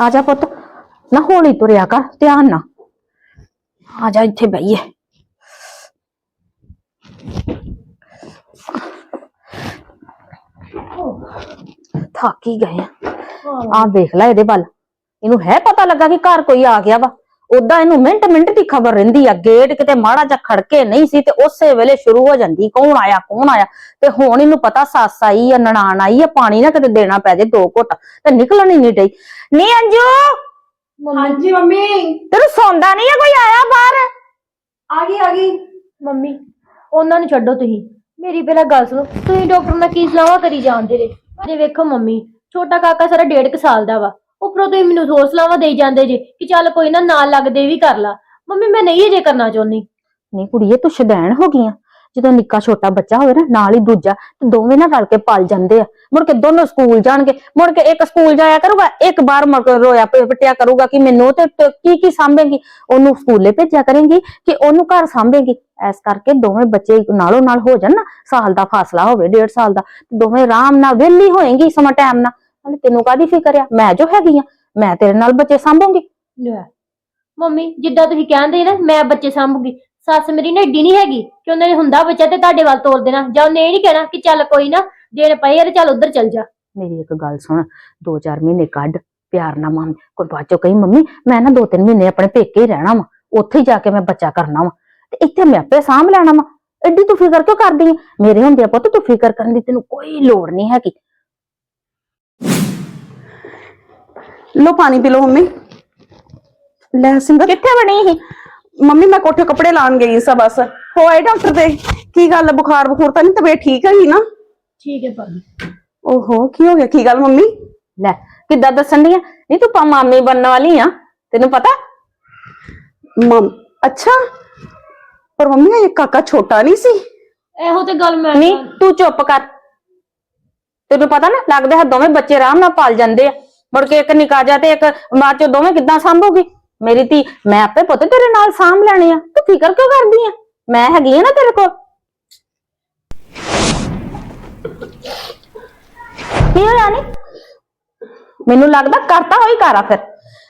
ਆ ਜਾ ਪੁੱਤ। ਨਾ ਹੌਲੀ ਤੁਰਿਆ ਕਰ, ਧਿਆਨ ਨਾਲ। ਆ ਜਾ ਇੱਥੇ ਬਈਏ ਥੱਕ ਹੀ ਗਏ ਆ। ਆ ਦੇਖ ਲੈ ਇਹਦੇ ਵੱਲ। ਇਹਨੂੰ ਹੈ ਪਤਾ ਲੱਗਾ ਕਿ ਘਰ ਕੋਈ ਆ ਗਿਆ ਵਾ। ਉਦਾਂ ਇਹਨੂੰ ਮਿੰਟ ਮਿੰਟ ਦੀ ਖਬਰ ਰਹਿੰਦੀ ਆ। ਗੇਟ ਕਿਤੇ ਮਾੜਾ ਜਿਹਾ ਖੜਕੇ ਨਹੀਂ ਸੀ ਤੇ ਉਸੇ ਵੇਲੇ ਸ਼ੁਰੂ ਹੋ ਜਾਂਦੀ, ਕੌਣ ਆਇਆ ਕੌਣ ਆਇਆ? ਤੇ ਹੁਣ ਇਹਨੂੰ ਪਤਾ ਸੱਸ ਆਈ ਆ, ਨਨਾਣ ਆਈ ਆ, ਪਾਣੀ ਨਾ ਕਿਤੇ ਦੇਣਾ ਪੈ ਜੇ ਦੋ ਘੁੱਟ। ਤੇ ਨਿਕਲਣ ਹੀ ਨਹੀਂ ਡਈ। ਨੀ ਅੰਜੂ? ਹਾਂਜੀ ਮੰਮੀ। ਤੈਨੂੰ ਸੌਂਦਾ ਨਹੀਂ ਆ ਕੋਈ ਆਇਆ ਬਾਹਰ? ਆ ਗਈ ਆ ਗਈ। ਮੰਮੀ ਉਹਨਾਂ ਨੂੰ ਛੱਡੋ ਤੁਸੀਂ। ਮੇਰੀ ਪਹਿਲਾਂ ਗੱਲ ਸੁਣੋ। ਤੁਸੀਂ ਡਾਕਟਰ ਨਾਲ ਕੀ ਸਲਾਹਾਂ ਕਰੀ ਜਾਂਦੇ ਜੇ? ਜੇ ਵੇਖੋ ਮੰਮੀ ਛੋਟਾ ਕਾਕਾ ਸਾਰਾ ਡੇਢ ਕੁ ਸਾਲ ਦਾ ਵਾ। ਉੱਪਰੋਂ ਤੁਸੀਂ ਮੈਨੂੰ ਹੋਰ ਸਲਾਹਾਂ ਦੇਈ ਜਾਂਦੇ ਜੇ ਕਿ ਚੱਲ ਕੋਈ ਨਾ ਨਾਲ ਲੱਗਦੇ ਵੀ ਕਰ ਲਾ। ਮੰਮੀ ਮੈਂ ਨਹੀਂ ਅਜੇ ਕਰਨਾ ਚਾਹੁੰਦੀ। ਨਹੀਂ ਕੁੜੀਏ ਤੂੰ ਸ਼ਦੈਣ ਹੋ ਗਈਆਂ ਜਦੋਂ ਨਿੱਕਾ ਛੋਟਾ ਬੱਚਾ ਹੋਵੇ ਨਾ, ਨਾਲ ਹੀ ਦੂਜਾ, ਤੇ ਦੋਵੇਂ ਨਾ ਰਲ ਕੇ ਪਲ ਜਾਂਦੇ ਆ। ਮੁੜ ਕੇ ਦੋਨੋਂ ਸਕੂਲ ਜਾਣਗੇ, ਮੁੜ ਕੇ ਇੱਕ ਸਕੂਲ ਜਾਇਆ ਕਰੂਗਾ, ਇੱਕ ਬਾਹਰ ਮੁੜ ਕੇ ਰੋਇਆ ਪ- ਕਰੂਗਾ ਕਿ ਮੈਨੂੰ ਤੇ, ਤ- ਕੀ ਕੀ ਸਾਂਭੇਗੀ। ਉਹਨੂੰ ਸਕੂਲੇ ਭੇਜਿਆ ਕਰੇਗੀ ਕਿ ਉਹਨੂੰ ਘਰ ਸਾਂਭੇਗੀ। ਇਸ ਕਰਕੇ ਦੋਵੇਂ ਬੱਚੇ ਨਾਲੋਂ ਨਾਲ ਹੋ ਜਾਣ ਨਾ, ਸਾਲ ਦਾ ਫਾਸਲਾ ਹੋਵੇ, ਡੇਢ ਸਾਲ ਦਾ ਦੋਵੇਂ ਆਰਾਮ ਨਾਲ ਵਿਹਲੀ ਹੋਏਗੀ ਸਮਾਂ ਟਾਈਮ ਨਾਲ। ਨਾਲੇ ਤੈਨੂੰ ਕਾਦੀ ਫਿਕਰ ਆ? ਮੈਂ ਜੋ ਹੈਗੀ ਆ, ਮੈਂ ਤੇਰੇ ਨਾਲ ਬੱਚੇ ਸਾਂਭੂਗੀ। ਲੈ, ਮੰਮੀ, ਜਿੱਦਾਂ ਤੁਸੀਂ ਕਹਿੰਦੇ ਨਾ, ਮੈਂ ਬੱਚੇ ਸਾਂਭੂਗੀ। ਸੱਸ ਮੇਰੀ ਨਾ ਏਡੀ ਨਹੀਂ ਹੈਗੀ ਕਿ ਉਹਨੇ ਹੁੰਦਾ ਬੱਚਾ ਤੇ ਤੁਹਾਡੇ ਵੱਲ ਤੋਰ ਦੇਣਾ। ਜਾਂ ਉਹਨੇ ਇਹ ਨਹੀਂ ਕਹਿਣਾ ਕਿ ਚੱਲ ਕੋਈ ਨਾ ਦੇਣ ਪਏ ਆ ਤੇ ਚੱਲ ਉੱਧਰ ਚੱਲ ਜਾ। ਮੇਰੀ ਇੱਕ ਗੱਲ ਸੁਣ ਦੋ ਚਾਰ ਮਹੀਨੇ ਕੱਢ ਪਿਆਰ ਨਾਲ ਮਾਂ ਕੋਈ ਬਾਅਦ ਚੋਂ ਕਹੀ ਮੰਮੀ ਮੈਂ ਨਾ ਦੋ ਤਿੰਨ ਮਹੀਨੇ ਆਪਣੇ ਪੇਕੇ ਹੀ ਰਹਿਣਾ ਵਾ ਉੱਥੇ ਹੀ ਜਾ ਕੇ ਮੈਂ ਬੱਚਾ ਕਰਨਾ ਵਾ। ਤੇ ਇੱਥੇ ਮੈਂ ਆਪੇ ਸਾਂਭ ਲੈਣਾ ਵਾ। ਐਡੀ ਤੂੰ ਫਿਕਰ ਕਿਉਂ ਕਰਦੀ ਹੈ ਮੇਰੇ ਹੁੰਦੇ ਪੁੱਤ ਤੂੰ ਫਿਕਰ ਕਰਨ ਦੀ ਤੈਨੂੰ ਕੋਈ ਲੋੜ ਨਹੀਂ ਹੈਗੀ। ਲੋ ਪਾਣੀ ਪੀ ਲਓ ਮੰਮੀ। ਲੈ ਸਿੰਦਰ ਕਿੱਥੇ ਬਣੀ ਸੀ? ਮੰਮੀ ਮੈਂ ਕੋਠੇ ਕੱਪੜੇ ਲਾਣ ਗਈ ਸਾਂ ਬਸ। ਹੋ ਆਏ ਡਾਕਟਰ ਦੇ? ਕੀ ਗੱਲ ਬੁਖਾਰ ਬਖੂਰ ਤਾਂ ਨਹੀਂ ਤਬੀਅਤ ਠੀਕ ਹੈਗੀ ਨਾ? ਠੀਕ ਹੈ ਭਾਬੀ। ਓਹੋ ਕੀ ਹੋ ਗਿਆ? ਕੀ ਗੱਲ ਮੰਮੀ? ਲੈ ਕਿੱਦਾਂ ਦੱਸਣ ਦੀ ਆ? ਨਹੀਂ ਤੂੰ ਪਾ ਮਾਮੀ ਬਣਨ ਵਾਲੀ ਆ। ਤੈਨੂੰ ਪਤਾ? ਮਮ ਅੱਛਾ। ਪਰ ਮੰਮੀ ਇਹ ਕਾਕਾ ਛੋਟਾ ਨਹੀਂ ਸੀ? ਇਹੋ ਤੇ ਗੱਲ ਮੈਂ ਨਹੀਂ ਤੂੰ ਚੁੱਪ ਕਰ। ਤੈਨੂੰ ਪਤਾ ਨਾ ਲੱਗਦੇ ਹੈ ਦੋਵੇਂ ਬੱਚੇ ਆਰਾਮ ਨਾਲ ਪਾਲ ਜਾਂਦੇ ਆ। ਮੁੜ ਕੇ ਇੱਕ ਨਿਕਾ ਜਾ ਤੇ ਇੱਕ ਬਾਅਦ ਚ ਦੋਵੇਂ ਕਿੱਦਾਂ ਸੰਭੂਗੀ? ਮੇਰੀ ਧੀ, ਮੈਂ ਆਪੇ ਪੁੱਤ ਤੇਰੇ ਨਾਲ ਸਾਂਭ ਲੈਣੇ ਆ। ਤੂੰ ਫਿਕਰ ਕਿਉਂ ਕਰਦੀ ਆ? ਮੈਂ ਹੈਗੀ ਆ ਨਾ ਤੇਰੇ ਕੋਲ। ਕੀ ਹੋਇਆ ਨੀ? ਮੈਨੂੰ ਲੱਗਦਾ ਕਰਤਾ ਹੋਈ ਕਾਰਾ ਫਿਰ।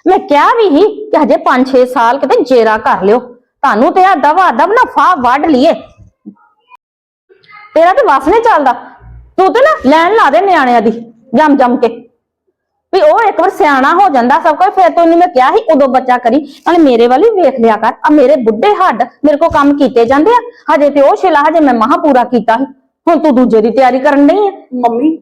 ਮੈਂ ਕਿਹਾ ਵੀ ਹੀ ਕਿ ਹਜੇ 5-6 ਸਾਲ ਕਿਤੇ ਜੇਰਾ ਕਰ ਲਿਓ। ਤੁਹਾਨੂੰ ਤੇ ਆ ਦਵਾ ਦਵ ਨਾ ਫਾ ਵੱਢ ਲਈਏ। ਤੇਰਾ ਤੇ ਵਸ ਨਹੀਂ ਚੱਲਦਾ। ਤੂੰ ਤੇ ਨਾ ਲੈਣ ਲਾ ਦੇ ਨਿਆਣਿਆਂ ਦੀ ਜੰਮ ਜੰਮ ਕੇ। ਵੀ ਉਹ ਇੱਕ ਵਾਰ ਸਿਆਣਾ ਹੋ ਜਾਂਦਾ ਸਭ ਕੁਝ ਫਿਰ ਤੈਨੂੰ ਮੈਂ ਕਿਹਾ ਸੀ ਉਦੋਂ ਬੱਚਾ ਕਰੀ ਨਾਲੇ ਮੇਰੇ ਵੱਲ ਵੀ ਵੇਖ ਲਿਆ ਕਰ। ਆ ਮੇਰੇ ਬੁੱਢੇ ਹੱਡ ਮੇਰੇ ਕੋ ਕੰਮ ਕੀਤੇ ਜਾਂਦੇ ਆ। ਹਜੇ ਤੇ ਉਹ ਛਿਲਾ ਹਜੇ ਮੈਂ ਮਹਾ ਪੂਰਾ ਕੀਤਾ ਸੀ। ਹੁਣ ਤੂੰ ਦੂਜੇ ਦੀ ਤਿਆਰੀ ਕਰਨ ਨਹੀਂ ਹੈ ਮੰਮੀ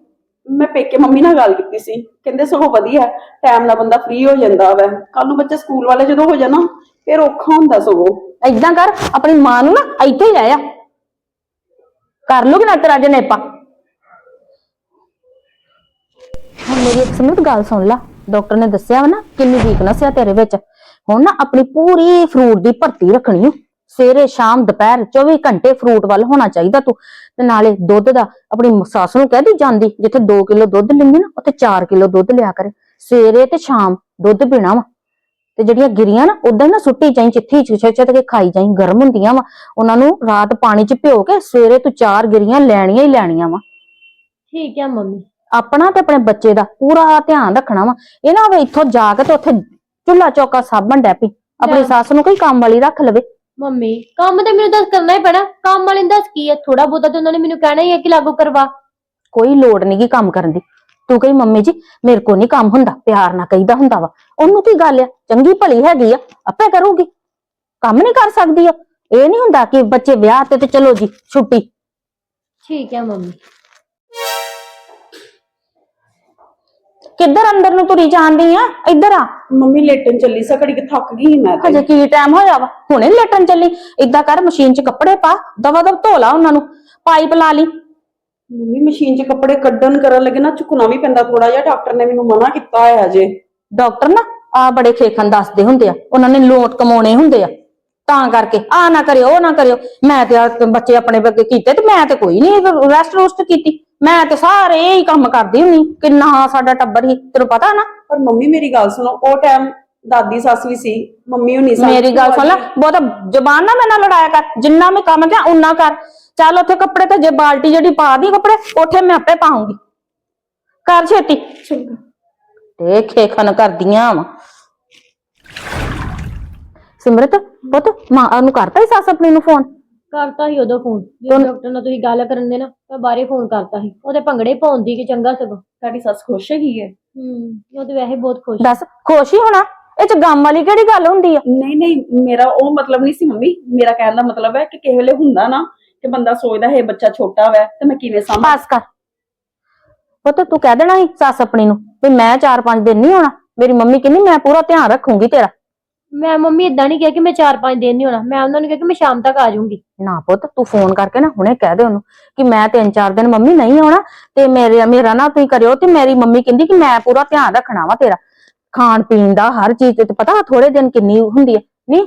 ਮੈਂ ਪੇਕੇ ਮੰਮੀ ਨਾਲ ਗੱਲ ਕੀਤੀ ਸੀ। ਕਹਿੰਦੇ ਸਗੋਂ ਵਧੀਆ ਟਾਈਮ ਨਾਲ ਬੰਦਾ ਫ੍ਰੀ ਹੋ ਜਾਂਦਾ ਵੈ। ਕੱਲ ਨੂੰ ਬੱਚੇ ਸਕੂਲ ਵਾਲੇ ਜਦੋਂ ਹੋ ਜਾਣਾ ਫਿਰ ਔਖਾ ਹੁੰਦਾ ਸਗੋਂ। ਏਦਾਂ ਕਰ ਆਪਣੀ ਮਾਂ ਨੂੰ ਨਾ ਇੱਥੇ ਹੀ ਰਹਿ ਆ। ਕਰ ਲੂਗੀ ਨਾ ਤੇਰਾ ਜਨੇਪਾ ਹੁਣ ਮੇਰੀ ਇੱਕ ਸਮਝ ਗੱਲ ਸੁਣ ਲਾ। ਡਾਕਟਰ ਨੇ ਦੱਸਿਆ ਵਾ ਨਾ ਕਿੰਨੀ ਵੀਕਨੈਸ ਆ ਤੇਰੇ ਵਿੱਚ। ਹੁਣ ਨਾ ਆਪਣੀ ਪੂਰੀ ਫਰੂਟ ਦੀ ਭਰਤੀ ਰੱਖਣੀ ਓ ਸਵੇਰੇ ਸ਼ਾਮ ਦੁਪਹਿਰ 24 ਘੰਟੇ ਫਰੂਟ ਵੱਲ ਹੋਣਾ ਚਾਹੀਦਾ ਤੂੰ। ਤੇ ਨਾਲੇ ਦੁੱਧ ਦਾ, ਆਪਣੀ ਸੱਸ ਨੂੰ ਕਹਿਦੀ ਜਾਂਦੀ, ਜਿੱਥੇ 2 ਕਿਲੋ ਦੁੱਧ ਲੈਂਦੀ ਨਾ, ਉੱਥੇ 4 ਕਿਲੋ ਦੁੱਧ ਲਿਆ ਕਰ। ਸਵੇਰੇ ਤੇ ਸ਼ਾਮ ਦੁੱਧ ਪੀਣਾ ਵਾ। ਤੇ ਜਿਹੜੀਆਂ ਗਿਰੀਆਂ ਨਾ ਉਦਾਂ ਹੀ ਨਾ ਸੁੱਟੀ ਜਾਈ ਚਿੱਠੀ ਚ ਛੇਛੇ ਕੇ ਖਾਈ ਜਾਈ, ਗਰਮ ਹੁੰਦੀਆਂ ਵਾ। ਉਹਨਾਂ ਨੂੰ ਰਾਤ ਪਾਣੀ ਚ ਭਿਓ ਕੇ ਸਵੇਰੇ ਤੂੰ ਚਾਰ ਗਿਰੀਆਂ ਲੈਣੀਆਂ ਹੀ ਲੈਣੀਆਂ ਵਾ। ਠੀਕ ਹੈ ਮੰਮੀ। ਆਪਣਾ ਤੇ ਆਪਣੇ ਬੱਚੇ ਦਾ ਪੂਰਾ ਧਿਆਨ ਰੱਖਣਾ ਵਾ। ਇਹ ਨਾ ਹੋਵੇ ਇੱਥੋਂ ਜਾ ਕੇ ਤੇ ਉੱਥੇ ਚੁੱਲਾ ਚੌਕਾ ਸਾਬਣ ਡੈ ਪਈ। ਆਪਣੀ। ਸੱਸ ਨੂੰ ਕੋਈ ਕੰਮ ਵਾਲੀ ਰੱਖ ਲਵੇ। ਮੰਮੀ ਕੰਮ ਤੇ ਮੈਨੂੰ ਦੱਸ ਕਰਨਾ ਹੀ ਪੈਣਾ। ਕੰਮ ਵਾਲੇ ਨੂੰ ਦੱਸ ਕੀ ਹੈ ਥੋੜਾ ਬਹੁਤਾ ਤੇ ਉਹਨਾਂ ਨੇ ਮੈਨੂੰ ਕਹਿਣਾ ਹੀ ਹੈ ਕਿ ਲਾਗੂ ਕਰਵਾ। ਕੋਈ ਲੋੜ ਨਹੀਂ ਗੀ ਕੰਮ ਕਰਨ ਦੀ। ਤੂੰ ਕਹੀ ਮੰਮੀ ਜੀ ਮੇਰੇ ਕੋ ਨਹੀਂ ਕੰਮ ਹੁੰਦਾ। ਪਿਆਰ ਨਾਲ ਕਹੀਦਾ ਹੁੰਦਾ ਵਾ। ਉਹਨੂੰ ਕੀ ਗੱਲ ਆ? ਚੰਗੀ ਭਲੀ ਹੈਗੀ ਆ। ਆਪੇ ਕਰੂਗੀ। ਕੰਮ ਨਹੀਂ ਕਰ ਸਕਦੀ ਉਹ। ਇਹ ਨਹੀਂ ਹੁੰਦਾ ਕਿ ਬੱਚੇ ਵਿਆਹ ਤੇ ਤੇ ਚਲੋ ਜੀ ਛੁੱਟੀ। ਠੀਕ ਹੈ ਮੰਮੀ। ਕਿੱਧਰ ਅੰਦਰ ਨੂੰ ਤੁਰੀ ਜਾਂਦੀ ਆ? ਇੱਧਰ ਆ। ਮੰਮੀ ਲੇਟਣ ਚੱਲੀ ਸੀ ਘੜੀ ਕਿ ਥੱਕ ਗਈ ਸੀ ਮੈਂ ਤੇ। ਹਜੇ ਕੀ ਟਾਈਮ ਹੋਇਆ ਵਾ? ਹੁਣੇ ਲੇਟਣ ਚੱਲੀ। ਇਦਾਂ ਕਰ ਮਸ਼ੀਨ 'ਚ ਕੱਪੜੇ ਪਾ ਦਵਾ ਦਵ ਧੋ ਲਾ ਉਹਨਾਂ ਨੂੰ। ਪਾਈਪ ਲਾ ਲਈ। ਮੰਮੀ ਮਸ਼ੀਨ 'ਚ ਕੱਪੜੇ ਕੱਢਣ ਕਰਨ ਲੱਗੇ ਨਾ ਝੁਕਣਾ ਵੀ ਪੈਂਦਾ ਥੋੜਾ ਜਿਹਾ। ਡਾਕਟਰ ਨੇ ਮੈਨੂੰ ਮਨਾ ਕੀਤਾ ਹੋਇਆ ਜੇ ਡਾਕਟਰ ਨਾ ਆ ਬੜੇ ਖੇਖਣ ਦੱਸਦੇ ਹੁੰਦੇ ਆ। ਉਹਨਾਂ ਨੇ ਲੋਟ ਕਮਾਉਣੇ ਹੁੰਦੇ ਆ। ਤਾਂ ਕਰਕੇ ਆ ਨਾ ਕਰਿਓ ਉਹ ਨਾ ਕਰਿਓ। ਮੈਂ ਤੇ ਬੱਚੇ ਆਪਣੇ ਬੱਗੇ ਕੀਤੇ ਤੇ ਮੈਂ ਤੇ ਕੋਈ ਨਹੀਂ ਰੈਸਟ ਰੋਸਟ ਕੀਤੀ। ਮੈਂ ਤੇ ਸਾਰੇ ਹੀ ਕੰਮ ਕਰਦੀ ਹੁੰਨੀ ਕਿੰਨਾ ਸਾਡਾ ਟੱਬਰ ਹੀ ਤੈਨੂੰ ਪਤਾ ਨਾ? ਪਰ ਮੰਮੀ ਮੇਰੀ ਗੱਲ ਸੁਣੋ ਉਹ ਟਾਈਮ ਦਾਦੀ ਸੱਸ ਵੀ ਸੀ ਮੰਮੀ ਹੁਣੀ ਸੀ ਮੇਰੀ ਗੱਲ ਸੁਣ ਲੈ ਬਹੁਤਾ ਜ਼ਬਾਨ ਨਾ ਮੇਰੇ ਨਾਲ ਲੜਾਇਆ ਕਰ ਜਿੰਨਾ ਮੈਂ ਕੰਮ ਕਿਹਾ ਉਨਾ ਕਰ। ਚੱਲ ਉੱਥੇ ਕੱਪੜੇ ਤੇ ਜੇ ਬਾਲਟੀ ਜਿਹੜੀ ਪਾ ਦੀ ਕੱਪੜੇ ਉੱਥੇ ਮੈਂ ਆਪੇ ਪਾਉਂਗੀ। ਕਰ ਛੇਤੀ। ਚੰਗਾ। ਤੇ ਖੇਖਨ ਕਰਦੀਆਂ ਵਾ। ਸਿਮਰਤ ਪੁੱਤ ਮਾਂ ਨੂੰ ਕਰਤਾ ਹੀ ਸੱਸ ਆਪਣੀ ਨੂੰ ਫੋਨ ਕਰਤਾ ਸੀ ਉਦੋਂ ਫੋਨ ਜਦੋਂ ਡਾਕਟਰ ਨਾਲ ਤੁਸੀਂ ਗੱਲ ਕਰਨ ਦੇ ਨਾ ਮੈਂ ਬਾਰੇ ਫੋਨ ਕਰਤਾ ਸੀ। ਉਹਦੇ ਭੰਗੜੇ ਪਾਉਂਦੀ ਕਿ ਚੰਗਾ ਸਗੋਂ। ਤੁਹਾਡੀ ਸੱਸ ਖੁਸ਼ ਹੈਗੀ ਹੈ। ਹੂੰ ਉਹ ਤੇ ਵੈਸੇ ਬਹੁਤ ਖੁਸ਼। ਦੱਸ ਖੁਸ਼ ਹੀ ਹੋਣਾ? ਇਹ ਚ ਗਮ ਵਾਲੀ ਕਿਹੜੀ ਗੱਲ ਹੁੰਦੀ ਆ? ਨਹੀਂ ਨਹੀਂ ਮੇਰਾ ਉਹ ਮਤਲਬ ਨਹੀਂ ਸੀ ਮੰਮੀ। ਮੇਰਾ ਕਹਿਣ ਦਾ ਮਤਲਬ ਹੈ ਕਿ ਕਿਸੇ ਵੇਲੇ ਹੁੰਦਾ ਨਾ ਕਿ ਬੰਦਾ ਸੋਚਦਾ ਹੈ ਬੱਚਾ ਛੋਟਾ ਵੈ ਤੇ ਮੈਂ ਕਿਵੇਂ ਸਾਂਭਾਂ? ਪਾਸ ਕਰ। ਪੁੱਤ ਤੂੰ ਕਹਿ ਦੇਣਾ ਸੀ ਸੱਸ ਆਪਣੀ ਨੂੰ ਵੀ ਮੈਂ 4-5 ਦਿਨ ਨਹੀਂ ਆਉਣਾ। ਮੇਰੀ ਮੰਮੀ ਕਹਿੰਦੀ ਮੈਂ ਪੂਰਾ ਧਿਆਨ ਰੱਖੂੰਗੀ ਤੇਰਾ। ਮੈਂ ਮੰਮੀ ਇਦਾਂ ਨਹੀਂ ਕਿਹਾ ਕਿ ਮੈਂ 4-5 ਦਿਨ ਨਹੀਂ ਹੋਣਾ ਮੈਂ ਉਹਨਾਂ ਨੂੰ ਕਿਹਾ ਕਿ ਮੈਂ ਸ਼ਾਮ ਤੱਕ ਆ ਜਾਊਂਗੀ। ਨਾ ਪੁੱਤ ਤੂੰ ਫੋਨ ਕਰਕੇ ਨਾ ਹੁਣੇ ਕਹਿ ਦੇ ਉਹਨੂੰ ਕਿ ਮੈਂ ਤਿੰਨ ਚਾਰ ਦਿਨ ਮੰਮੀ ਨਹੀਂ ਆਉਣਾ ਤੇ ਮੇਰੇ ਮੇਰਾ ਨਾ ਤੁਸੀਂ ਕਰਿਓ ਤੇ ਮੇਰੀ ਮੰਮੀ ਕਹਿੰਦੀ ਕਿ ਮੈਂ ਪੂਰਾ ਧਿਆਨ ਰੱਖਣਾ ਵਾ ਤੇਰਾ। ਖਾਣ ਪੀਣ ਦਾ ਹਰ ਚੀਜ਼ ਤੇ ਪਤਾ ਥੋੜੇ ਦਿਨ ਕਿੰਨੀ ਹੁੰਦੀ ਹੈ ਨਹੀਂ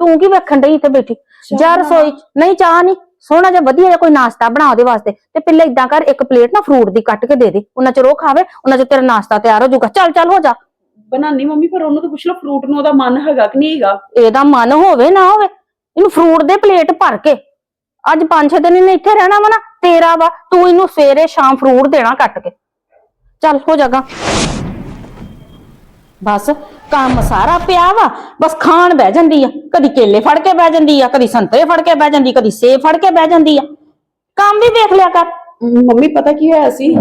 ਤੂੰ ਕੀ ਵੇਖਣ ਡਈ ਇੱਥੇ ਬੈਠੀ? ਜਾ ਰਸੋਈ 'ਚ- ਨਹੀਂ ਚਾਹ ਨਹੀਂ। ਸੋਹਣਾ ਜਿਹਾ ਵਧੀਆ ਜਿਹਾ ਕੋਈ ਨਾਸ਼ਤਾ ਬਣਾ ਉਹਦੇ ਵਾਸਤੇ ਤੇ ਪਹਿਲੇ ਇਦਾਂ ਕਰ ਇੱਕ ਪਲੇਟ ਨਾ ਫਰੂਟ ਦੀ ਕੱਟ ਕੇ ਦੇ ਦੇ। ਉਹਨਾਂ ਚ ਰੋ ਖਾਵੇ ਉਹਨਾਂ ਚ ਤੇਰਾ ਨਾਸ਼ਤਾ ਤਿਆਰ ਹੋ ਜਾਊਗਾ। ਚੱਲ ਚੱਲ ਹੋ ਜਾ। ਬਣਾਨੀ ਮੰਮੀ ਪਰ ਉਹਨੂੰ ਤਾਂ ਪੁੱਛ ਲਓ ਫਰੂਟ ਨੂੰ ਉਹਦਾ ਮਨ ਹੈਗਾ ਕਿ ਨਹੀਂ ਹੈਗਾ? ਇਹਦਾ ਮਨ ਹੋਵੇ ਨਾ ਹੋਵੇ ਇਹਨੂੰ ਫਰੂਟ ਦੇ ਪਲੇਟ ਭਰ ਕੇ। ਅੱਜ ਪੰਜ ਛੇ ਦਿਨ ਇਹਨੇ ਇੱਥੇ ਰਹਿਣਾ ਵਾ ਨਾ ਤੇਰਾ ਵਾ ਤੂੰ ਇਹਨੂੰ ਸਵੇਰੇ ਸ਼ਾਮ ਫਰੂਟ ਦੇਣਾ ਕੱਟ ਕੇ। ਚੱਲ ਹੋ ਜਾਗਾ। ਬਸ ਕੰਮ ਸਾਰਾ ਪਿਆ ਵਾ ਬਸ ਖਾਣ ਬਹਿ ਜਾਂਦੀ ਆ। ਕਦੀ ਕੇਲੇ ਫੜ ਕੇ ਬਹਿ ਜਾਂਦੀ ਆ ਕਦੀ ਸੰਤਰੇ ਫੜ ਕੇ ਬਹਿ ਜਾਂਦੀ ਕਦੀ ਸੇਬ ਫੜ ਕੇ ਬਹਿ ਜਾਂਦੀ ਆ। ਕੰਮ ਵੀ ਵੇਖ ਲਿਆ ਕਰ। ਮੰਮੀ ਪਤਾ ਕੀ ਹੋਇਆ ਸੀ?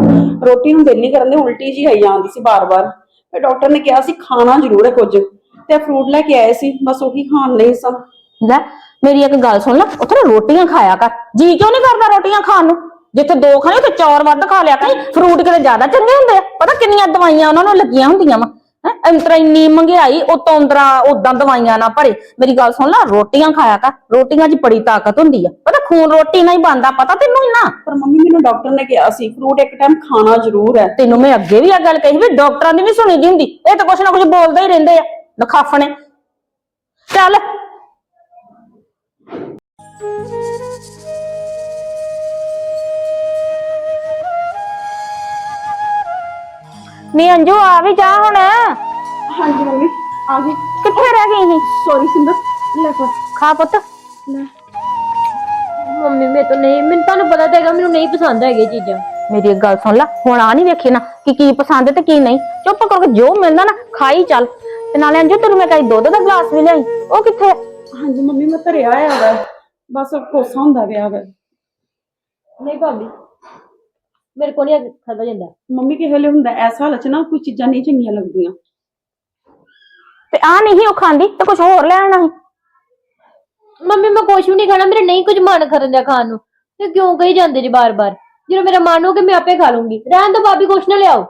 ਰੋਟੀ ਨੂੰ ਦਿਲ ਨਹੀਂ ਕਰਨ ਦੇ ਉਲਟੀ ਜੀ ਆਈ ਜਾਂਦੀ ਸੀ ਬਾਰ-ਬਾਰ। ਫਿਰ ਡਾਕਟਰ ਨੇ ਕਿਹਾ ਸੀ ਖਾਣਾ ਜ਼ਰੂਰ ਹੈ ਕੁਝ ਤੇ ਫਰੂਟ ਲੈ ਕੇ ਆਏ ਸੀ, ਬਸ ਉਹੀ ਖਾਣ ਲਈ ਸਨ ਲੈ, ਮੇਰੀ ਇੱਕ ਗੱਲ ਸੁਣ ਲੈ, ਉੱਥੇ ਨਾ ਰੋਟੀਆਂ ਖਾਇਆ ਕਰ। ਜੀ ਕਿਉਂ ਨਹੀਂ ਕਰਦਾ ਰੋਟੀਆਂ ਖਾਣ ਨੂੰ? ਜਿੱਥੇ ਦੋ ਖਾਣੇ, ਉੱਥੇ ਚਾਰ ਵੱਧ ਖਾ ਲਿਆ ਕਰ। ਫਰੂਟ ਕਿਤੇ ਜ਼ਿਆਦਾ ਚੰਗੇ ਹੁੰਦੇ ਆ। ਪਤਾ ਕਿੰਨੀਆਂ ਦਵਾਈਆਂ ਉਹਨਾਂ ਨੂੰ ਲੱਗੀਆਂ ਹੁੰਦੀਆਂ ਵਾ। ਹੈ? ਅੰਤਰਾ ਇੰਨੀ ਮਹਿੰਗਾਈ ਉਤੋਂ ਅੰਤਰਾ ਉਦਾਂ ਦਵਾਈਆਂ ਨਾ ਭਰੇ। ਮੇਰੀ ਗੱਲ ਸੁਣ ਲੈ ਰੋਟੀਆਂ ਖਾਇਆ ਕਰ। ਰੋਟੀਆਂ 'ਚ ਬੜੀ ਤਾਕਤ ਹੁੰਦੀ ਆ। ਪਤਾ ਖੂਨ ਰੋਟੀ ਨਾਲ ਹੀ ਬਣਦਾ ਪਤਾ ਤੈਨੂੰ ਇੰਨਾ ਪਰ ਮੰਮੀ ਮੈਨੂੰ ਡਾਕਟਰ ਨੇ ਕਿਹਾ ਸੀ ਫਰੂਟ ਇੱਕ ਟਾਈਮ ਖਾਣਾ ਜ਼ਰੂਰ ਹੈ। ਤੈਨੂੰ ਮੈਂ ਅੱਗੇ ਵੀ ਆ ਗੱਲ ਕਹੀ ਵੀ ਡਾਕਟਰਾਂ ਦੀ ਨਹੀਂ ਸੁਣੀ ਦੀ ਹੁੰਦੀ। ਇਹ ਤਾਂ ਕੁਛ ਨਾ ਕੁਛ ਬੋਲਦੇ ਹੀ ਰਹਿੰਦੇ ਆ ਨਖਾਫਣੇ ਚੱਲ। ਨੀ ਅੰਜੂ ਆ ਵੀ ਜਾ ਹੁਣ। ਹਾਂਜੀ ਮੰਮੀ ਆ ਗਈ। ਕਿੱਥੇ ਰਹਿ ਗਈ ਸੀ? ਸੌਰੀ ਸਿੰਦਰ ਲੈ ਫੜ। ਖਾ ਪੁੱਤ। ਮੰਮੀ ਮੇਰੇ ਤੋਂ ਨਹੀਂ ਮੈਨੂੰ ਤੁਹਾਨੂੰ ਪਤਾ ਤਾਂ ਹੈਗਾ ਮੈਨੂੰ ਨਹੀਂ ਪਸੰਦ ਹੈਗੇ ਚੀਜ਼ਾਂ। ਮੇਰੀ ਇੱਕ ਗੱਲ ਸੁਣ ਲੈ ਹੁਣ ਆ ਨਹੀਂ ਵੇਖੀ ਨਾ ਕਿ ਕੀ ਪਸੰਦ ਤੇ ਕੀ ਨਹੀਂ। ਚੁੱਪ ਕਰਕੇ ਜੋ ਮਿਲਦਾ ਨਾ ਖਾਈ ਚੱਲ। ਤੇ ਨਾਲੇ ਅੰਜੂ ਤੈਨੂੰ ਮੈਂ ਕਹੀ ਦੁੱਧ ਦਾ ਗਲਾਸ ਵੀ ਲਿਆਈ ਉਹ ਕਿੱਥੇ? ਹਾਂਜੀ ਮੰਮੀ ਮੈਂ ਧਰਿਆ ਆ ਵਾ। ਬਸ ਕੋਸਾ ਹੁੰਦਾ ਪਿਆ ਵਾ। ਨਹੀਂ ਭਾਬੀ ਮੇਰੇ ਕੋਲ ਨਹੀਂ ਖਾਦਾ ਜਾਂਦਾ। ਮੰਮੀ ਕਿਸੇ ਵੇਲੇ ਹੁੰਦਾ ਐਸਾ ਹਾਲਤ 'ਚ ਨਾ ਕੋਈ ਚੀਜ਼ਾਂ ਨਹੀਂ ਚੰਗੀਆਂ ਲੱਗਦੀਆਂ। ਤੇ ਆ ਨਹੀਂ ਉਹ ਖਾਂਦੀ ਤੇ ਕੁਝ ਹੋਰ ਲੈ ਆਉਣਾ ਸੀ? ਮੰਮੀ ਮੈਂ ਕੁਛ ਵੀ ਨਹੀਂ ਖਾਣਾ ਮੇਰਾ ਨਹੀਂ ਕੁਝ ਮਨ ਕਰਨ ਦਿਆ ਖਾਣ ਨੂੰ। ਤੇ ਕਿਉਂ ਕਹੀ ਜਾਂਦੇ ਜੀ ਬਾਰ-ਬਾਰ? ਜਦੋਂ ਮੇਰਾ ਮਨ ਹੋ ਕੇ ਮੈਂ ਆਪੇ ਖਾ ਲੂੰਗੀ। ਰਹਿਣ ਦੋ ਭਾਬੀ ਕੁਛ ਨਾ ਲਿਆਓ।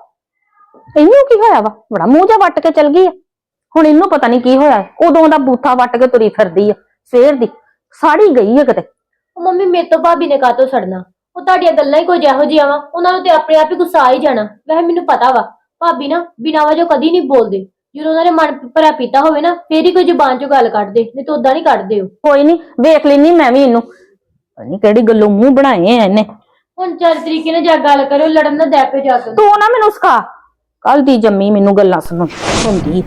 ਇਹਨੂੰ ਕੀ ਹੋਇਆ ਵਾ? ਬੜਾ ਮੂੰਹ ਜਾ ਵੱਟ ਕੇ ਚਲ ਗਈ ਆ। ਹੁਣ ਇਹਨੂੰ ਪਤਾ ਨਹੀਂ ਕੀ ਹੋਇਆ ਹੈ। ਉਦੋਂ ਦਾ ਬੂਥਾ ਵੱਟ ਕੇ ਤੁਰੀ ਫਿਰਦੀ ਆ ਸਵੇਰ ਦੀ। ਸਾੜੀ ਗਈ ਆ ਕਿਤੇ। ਉਹ ਮੰਮੀ ਮੇਰੇ ਤੋਂ ਭਾਬੀ ਨੇ ਕਾਤੋਂ ਸੜਨਾ? ਉਹ ਤੁਹਾਡੀਆਂ ਗੱਲਾਂ ਹੀ ਕੁਝ ਇਹੋ ਜਿਹੀਆਂ ਵਾ ਉਹਨਾਂ ਨੂੰ ਤੇ ਆਪਣੇ ਆਪ ਹੀ ਗੁੱਸਾ ਆ ਹੀ ਜਾਣਾ। ਵੈਸੇ ਮੈਨੂੰ ਪਤਾ ਵਾ ਭਾਬੀ ਨਾ ਬਿਨਾਂ ਵਜੋਂ ਕਦੀ ਨਹੀਂ ਬੋਲਦੇ। ਜਦੋਂ ਉਹਨਾਂ ਨੇ ਮਨ ਭਰਿਆ ਪੀਤਾ ਹੋਵੇ ਨਾ ਫੇਰ ਹੀ ਕੋਈ ਜ਼ੁਬਾਨ ਚੋਂ ਗੱਲ ਕੱਢਦੇ ਨਹੀਂ ਤਾਂ ਉਦਾਂ ਨਹੀਂ ਕੱਢਦੇ ਉਹ। ਕੋਈ ਨਹੀਂ ਵੇਖ ਲੈਨੀ ਮੈਂ ਵੀ ਇਹਨੂੰ। ਪਤਾ ਨਹੀਂ ਕਿਹੜੀ ਗੱਲੋਂ ਮੂੰਹ ਬਣਾਏ ਆ ਇਹਨੇ। ਹੁਣ ਚੱਲ ਤਰੀਕੇ ਨਾਲ ਜਾ ਗੱਲ ਕਰੋ ਲੜਨ ਨਾ ਦੇ ਪੇ ਜਾ ਕੇ। ਤੂੰ ਨਾ ਮੈਨੂੰ ਸਿਖਾ। ਕੱਲ ਦੀ ਜੰਮੀ ਮੈਨੂੰ ਗੱਲਾਂ ਸੁਣ ਹੁੰਦੀ।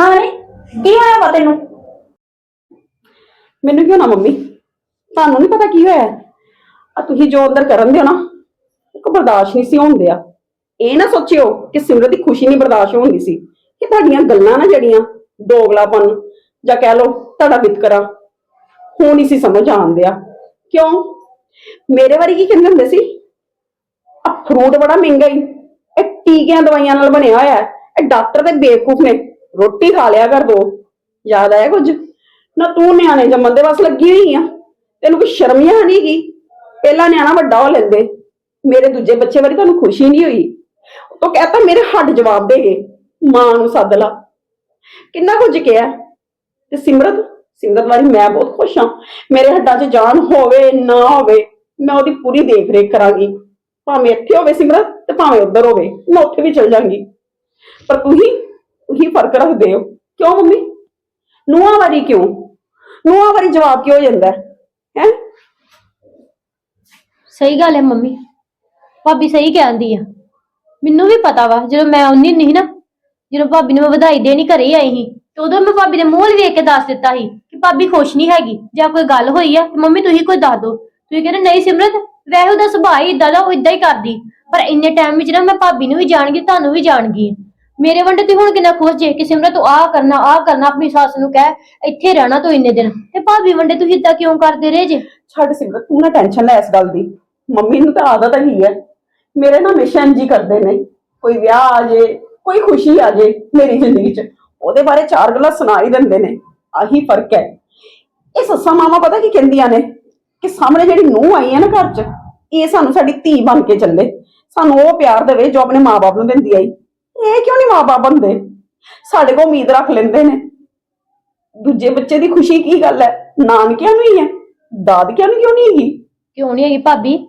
ਹਾਂ ਕੀ ਹੋਇਆ ਵਾ ਤੈਨੂੰ? ਮੈਨੂੰ ਕਿਉਂ ਨਾ ਮੰਮੀ? ਤੁਹਾਨੂੰ ਨਹੀਂ ਪਤਾ ਕੀ ਹੋਇਆ? ਆ ਤੁਸੀਂ ਜੋ ਅੰਦਰ ਕਰਨ ਦਿਓ ਨਾ, ਇੱਕ ਬਰਦਾਸ਼ਤ ਨਹੀਂ ਸੀ ਹੁੰਦਿਆ ਇਹ ਨਾ ਸੋਚਿਓ ਕਿ ਸਿਮਰਤ ਦੀ ਖੁਸ਼ੀ ਨਹੀਂ ਬਰਦਾਸ਼ਤ ਹੁੰਦੀ ਸੀ, ਕਿ ਤੁਹਾਡੀਆਂ ਗੱਲਾਂ ਨਾ ਜਿਹੜੀਆਂ ਡੋਗਲਾਪਨ ਜਾਂ ਕਹਿ ਲਓ ਤੁਹਾਡਾ ਵਿਤਕਰਾ ਹੁਣ ਹੀ ਸੀ ਸਮਝ ਆਉਂਦਿਆ ਕਿਉਂ? ਮੇਰੇ ਵਾਰੀ ਕੀ ਕਹਿੰਦੇ ਹੁੰਦੇ ਸੀ? ਆ ਫਰੂਟ ਬੜਾ ਮਹਿੰਗਾ ਹੀ, ਇਹ ਟੀਕਿਆਂ ਦਵਾਈਆਂ ਨਾਲ ਬਣਿਆ ਹੋਇਆ ਹੈ, ਇਹ ਡਾਕਟਰ ਤੇ ਬੇਵਕੂਫ ਨੇ, ਰੋਟੀ ਖਾ ਲਿਆ ਕਰ ਦੋ, ਯਾਦ ਆਇਆ ਕੁਝ? ਨਾ ਤੂੰ ਨਿਆਣੇ ਜੰਮਣ ਦੇ ਬਸ ਲੱਗੀ ਹੋਈ ਆ। ਤੈਨੂੰ ਕੋਈ ਸ਼ਰਮ ਹੀ ਨਹੀਂ ਗਈ ਪਹਿਲਾ ਨਿਆਣਾ ਵੱਡਾ ਹੋ ਲੈਂਦੇ। ਮੇਰੇ ਦੂਜੇ ਬੱਚੇ ਵਾਰੀ ਤੁਹਾਨੂੰ ਖੁਸ਼ੀ ਨਹੀਂ ਹੋਈ? ਉਹ ਕਹਤਾ ਮੇਰੇ ਹੱਡ ਜਵਾਬ ਦੇ ਗਏ ਮਾਂ ਨੂੰ ਸੱਦ ਲਾ। ਕਿੰਨਾ ਕੁਝ ਕਿਹਾ? ਤੇ ਸਿਮਰਤ ਸਿਮਰਤ ਵਾਰੀ ਮੈਂ ਬਹੁਤ ਖੁਸ਼ ਹਾਂ। ਮੇਰੇ ਹੱਡਾਂ 'ਚ ਜਾਨ ਹੋਵੇ, ਨਾ ਹੋਵੇ, ਮੈਂ ਉਹਦੀ ਪੂਰੀ ਦੇਖ ਰੇਖ ਕਰਾਂਗੀ। ਭਾਵੇਂ ਇੱਥੇ ਹੋਵੇ ਸਿਮਰਤ ਤੇ ਭਾਵੇਂ ਉੱਧਰ ਹੋਵੇ, ਮੈਂ ਉੱਥੇ ਵੀ ਚਲ ਜਾਵਾਂਗੀ ਪਰ ਤੁਸੀਂ ਤੁਸੀਂ ਫ਼ਰਕ ਰੱਖਦੇ ਹੋ। ਕਿਉਂ ਮੰਮੀ? ਨੂੰਹਾਂ ਵਾਰੀ ਕਿਉਂ? ਨੂੰਹਾਂ ਵਾਰੀ ਜਵਾਬ ਕਿਉਂ ਹੋ ਜਾਂਦਾ ਹੈ? ਹੈਂ? ਸਹੀ ਗੱਲ ਹੈ ਮੰਮੀ। ਭਾਬੀ ਸਹੀ ਕਹਿੰਦੀ ਆ। ਮੈਨੂੰ ਵੀ ਪਤਾ ਵਾ, ਜਦੋਂ ਮੈਂ ਉਨੀ ਨਹੀਂ ਨਾ, ਜਦੋਂ ਭਾਬੀ ਨੂੰ ਮੈਂ ਵਧਾਈ ਦੇਣੀ ਘਰੇ ਆਈ ਸੀ, ਤੇ ਉਦੋਂ ਮੈਂ ਭਾਬੀ ਦੇ ਮੂੰਹ ਵੱਲ ਵੇਖ ਕੇ ਦੱਸ ਦਿੱਤਾ ਸੀ ਕਿ ਭਾਬੀ ਖੁਸ਼ ਨਹੀਂ ਹੈਗੀ, ਜਾਂ ਕੋਈ ਗੱਲ ਹੋਈ ਆ, ਤੇ ਮੰਮੀ ਤੁਸੀਂ ਕੋਈ ਦੱਸ ਦਿਓ। ਤੁਸੀਂ ਕਹਿੰਦੇ, ਨਹੀਂ ਸਿਮਰਤ, ਵੈਸੇ ਉਹਦਾ ਸੁਭਾਅ ਹੀ ਇਦਾਂ ਦਾ, ਉਹ ਇਦਾਂ ਹੀ ਕਰਦੀ। ਪਰ ਇੰਨੇ ਟਾਈਮ ਵਿੱਚ ਨਾ ਮੈਂ ਭਾਬੀ ਨੂੰ ਵੀ ਜਾਣਗੀ, ਤੁਹਾਨੂੰ ਵੀ ਜਾਣਗੀ। ਮੇਰੇ ਵੰਡੇ ਤੁਸੀਂ ਹੁਣ ਕਿੰਨਾ ਖੁਸ਼ ਜੇ ਕਿ ਸਿਮਰਤ ਤੂੰ ਆਹ ਕਰਨਾ ਆਹ ਕਰਨਾ, ਆਪਣੀ ਸੱਸ ਨੂੰ ਕਹਿ, ਇੱਥੇ ਰਹਿਣਾ ਤੂੰ ਇੰਨੇ ਦਿਨ। ਤੇ ਭਾਬੀ ਵੰਡੇ ਤੁਸੀਂ ਇਦਾਂ ਕਿਉਂ ਕਰਦੇ ਰਹੇ ਜੇ? ਛੱਡ ਸਿਮਰਤ, ਤੂੰ ਨਾ ਟੈਨਸ਼ਨ ਲੈ ਇਸ ਗੱਲ ਦੀ। ਮੰਮੀ ਨੂੰ ਤਾਂ ਆਦਤ ਹੀ ਹੈ। ਮੇਰੇ ਨਾਲ ਹਮੇਸ਼ਾ ਇੰਝ ਹੀ ਕਰਦੇ ਨੇ। ਕੋਈ ਵਿਆਹ ਆ ਜੇ, ਕੋਈ ਖੁਸ਼ੀ ਆ ਜੇ ਮੇਰੀ ਜ਼ਿੰਦਗੀ 'ਚ, ਉਹਦੇ ਬਾਰੇ ਚਾਰ ਗੱਲਾਂ ਸੁਣਾ ਹੀ ਦਿੰਦੇ ਨੇ। ਆਹੀ ਫ਼ਰਕ ਹੈ। ਇਹ ਸੱਸਾਂ ਮਾਮਾ ਪਤਾ ਕੀ ਕਹਿੰਦੀਆਂ ਨੇ? ਕਿ ਸਾਹਮਣੇ ਜਿਹੜੀ ਨੂੰਹ ਆਈ ਹੈ ਨਾ ਘਰ 'ਚ, ਇਹ ਸਾਨੂੰ ਸਾਡੀ ਧੀ ਬਣ ਕੇ ਚੱਲੇ। ਸਾਨੂੰ ਉਹ ਪਿਆਰ ਦੇਵੇ ਜੋ ਆਪਣੇ ਮਾਪੇ ਨੂੰ ਦਿੰਦੀ ਆਈ। ਇਹ ਕਿਉਂ ਨਹੀਂ ਮਾਪੇ ਬੰਦੇ? ਸਾਡੇ ਕੋਲ ਉਮੀਦ ਰੱਖ ਲੈਂਦੇ ਨੇ। ਦੂਜੇ ਬੱਚੇ ਦੀ ਖੁਸ਼ੀ ਕੀ ਗੱਲ ਹੈ? ਨਾਨਕਿਆਂ ਨੂੰ ਹੀ ਹੈ। ਦਾਦਕਿਆਂ ਨੂੰ ਕਿਉਂ ਨਹੀਂ ਹੈਗੀ? ਕਿਉਂ ਨਹੀਂ ਹੈਗੀ ਭਾਬੀ?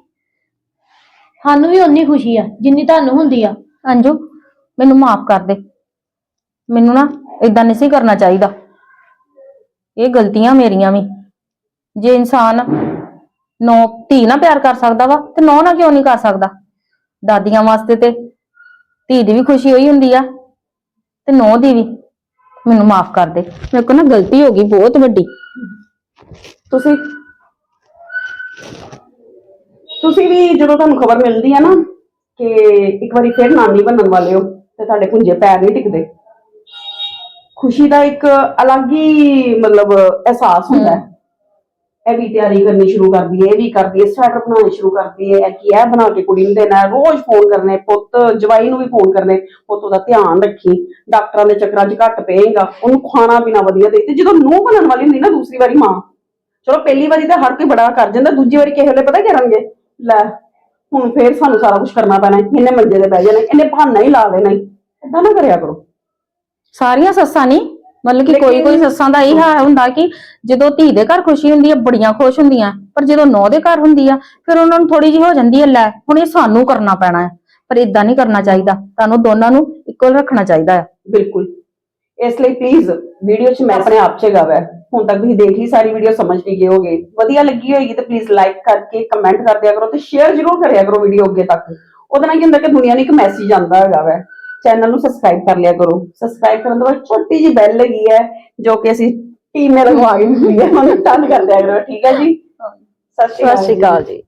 ਸਾਨੂੰ ਵੀ ਓਨੀ ਖੁਸ਼ੀ ਆ, ਜਿੰਨੀ ਤੁਹਾਨੂੰ ਹੁੰਦੀ ਆ। ਅੰਜੂ, ਮੈਨੂੰ ਮਾਫ ਕਰ ਦੇ। ਮੈਨੂੰ ਨਾ ਇਦਾਂ ਨਹੀਂ ਸੀ ਕਰਨਾ ਚਾਹੀਦਾ। ਇਹ ਗਲਤੀਆਂ ਮੇਰੀਆਂ ਵੀ। ਜੇ ਇਨਸਾਨ ਨੌ, ਧੀ ਨਾ ਪਿਆਰ ਕਰ ਸਕਦਾ ਵਾ, ਤੇ ਨੌ ਨਾ ਕਿਉਂ ਨਹੀਂ ਕਰ ਸਕਦਾ? ਦਾਦੀਆਂ ਵਾਸਤੇ ਤੇ ਧੀ ਦੀ ਵੀ ਖੁਸ਼ੀ ਹੋਈ ਹੁੰਦੀ ਆ ਤੇ ਨੌ ਦੀ ਵੀ। ਮੈਨੂੰ ਮਾਫ ਕਰ ਦੇ। ਮੇਰੇ ਕੋਲ ਨਾ ਗਲਤੀ ਹੋ ਗਈ ਬਹੁਤ ਵੱਡੀ। ਤੁਸੀਂ ਤੁਸੀਂ ਵੀ ਜਦੋਂ ਤੁਹਾਨੂੰ ਖਬਰ ਮਿਲਦੀ ਹੈ ਨਾ ਕਿ ਇੱਕ ਵਾਰੀ ਫਿਰ ਨਾਨੀ ਬਣਨ ਵਾਲੇ ਹੋ ਤੇ ਤੁਹਾਡੇ ਪੁੰਜੇ ਪੈਰ ਨਹੀਂ ਟਿਕਦੇ, ਖੁਸ਼ੀ ਦਾ ਇੱਕ ਅਲੱਗ ਹੀ ਮਤਲਬ ਅਹਿਸਾਸ ਹੁੰਦਾ ਹੈ। ਇਹ ਵੀ ਤਿਆਰੀ ਕਰਨੀ ਸ਼ੁਰੂ ਕਰਦੀ ਹੈ, ਇਹ ਵੀ ਕਰਦੀ ਹੈ ਸਵੈਟਰ ਬਣਾਉਣੇ ਸ਼ੁਰੂ ਕਰਦੀ ਹੈ, ਇਹ ਬਣਾ ਕੇ ਕੁੜੀ ਨੂੰ ਦੇਣਾ ਰੋਜ਼ ਫੋਨ ਕਰਨੇ, ਪੁੱਤ, ਜਵਾਈ ਨੂੰ ਵੀ ਫੋਨ ਕਰਨੇ, ਪੁੱਤ ਉਹਦਾ ਧਿਆਨ ਰੱਖੀ, ਡਾਕਟਰਾਂ ਦੇ ਚੱਕਰਾਂ 'ਚ ਘੱਟ ਪਏਗਾ, ਉਹਨੂੰ ਖਾਣਾ ਪੀਣਾ ਵਧੀਆ ਦੇ ਤੇ ਜਦੋਂ ਨੂੰਹ ਬਣਨ ਵਾਲੀ ਹੁੰਦੀ ਨਾ ਦੂਸਰੀ ਵਾਰੀ ਮਾਂ, ਚਲੋ ਪਹਿਲੀ ਵਾਰੀ ਤਾਂ ਹਰ ਕੋਈ ਬੜਾ ਕਰ ਜਾਂਦਾ, ਦੂਜੀ ਵਾਰੀ ਕਿਸੇ ਵੇਲੇ ਪਤਾ ਕਰਨਗੇ ਲੈ, ਹੁਣ ਫੇਰ ਸਾਨੂੰ ਸਾਰਾ ਕੁਝ ਕਰਨਾ ਪੈਣਾ ਹੈ। ਇਹਨੇ ਮੰਜੇ ਤੇ ਬਹਿ ਜਾਣਾ ਇਹਨੇ ਬਹਾਨਾ ਹੀ ਲਾ ਦੇਣਾ ਏਦਾਂ ਨਾ ਕਰਿਆ ਕਰੋ ਸਾਰੀਆਂ ਸੱਸਾਂ ਨਹੀਂ ਮਤਲਬ ਕਿ ਕੋਈ ਕੋਈ ਸੱਸਾਂ ਦਾ ਇਹ ਹਾਲ ਹੁੰਦਾ ਕਿ ਜਦੋਂ ਧੀ ਦੇ ਘਰ ਖੁਸ਼ੀ ਹੁੰਦੀ ਹੈ ਬੜੀਆਂ ਖੁਸ਼ ਹੁੰਦੀਆਂ। ਪਰ ਜਦੋਂ ਨੌ ਦੇ ਘਰ ਹੁੰਦੀ ਆ ਫਿਰ ਉਹਨਾਂ ਨੂੰ ਥੋੜੀ ਜਿਹੀ ਹੋ ਜਾਂਦੀ ਹੈ ਲੈ ਹੁਣ ਇਹ ਸਾਨੂੰ ਕਰਨਾ ਪੈਣਾ ਹੈ ਪਰ ਇਦਾਂ ਨਹੀਂ ਕਰਨਾ ਚਾਹੀਦਾ। ਤੁਹਾਨੂੰ ਦੋਨਾਂ ਨੂੰ ਇਕੁਅਲ ਰੱਖਣਾ ਚਾਹੀਦਾ ਹੈ ਬਿਲਕੁਲ। ਇਸ ਲਈ ਪਲੀਜ਼ ਵੀਡੀਓ 'ਚ ਮੈਂ ਆਪਣੇ ਆਪ 'ਚ ਗਾਵਾ ਹੁਣ ਤੱਕ ਤੁਸੀਂ ਦੇਖ ਲਈ ਸਾਰੀ ਵੀਡੀਓ ਸਮਝ ਵੀ ਗਏ ਹੋਗੇ। ਵਧੀਆ ਲੱਗੀ ਹੋਏਗੀ ਤਾਂ ਪਲੀਜ਼ ਲਾਈਕ ਕਰਕੇ ਕਮੈਂਟ ਕਰ ਦਿਆ ਕਰੋ ਤੇ ਸ਼ੇਅਰ ਜ਼ਰੂਰ ਕਰਿਆ ਕਰੋ ਵੀਡੀਓ ਅੱਗੇ ਤੱਕ। ਉਹਦੇ ਨਾਲ ਕੀ ਹੁੰਦਾ ਕਿ ਦੁਨੀਆ ਨੂੰ ਇੱਕ ਮੈਸੇਜ ਆਉਂਦਾ ਹੈਗਾ ਵੈ। ਚੈਨਲ ਨੂੰ ਸਬਸਕ੍ਰਾਈਬ ਕਰ ਲਿਆ ਕਰੋ। ਸਬਸਕ੍ਰਾਈਬ ਕਰਨ ਤੋਂ ਬਾਅਦ ਛੋਟੀ ਜਿਹੀ ਬੈਲ ਲੱਗੀ ਹੈ ਜੋ ਕਿ ਅਸੀਂ ਟੀਮ ਲਗਵਾ ਕੇ ਦਿੱਤੀ ਹੈ। ਉਹਨੂੰ ਕਰ ਦਿਆ ਕਰੋ। ਠੀਕ ਹੈ ਜੀ? ਸਤਿ ਸ਼੍ਰੀ ਅਕਾਲ ਜੀ।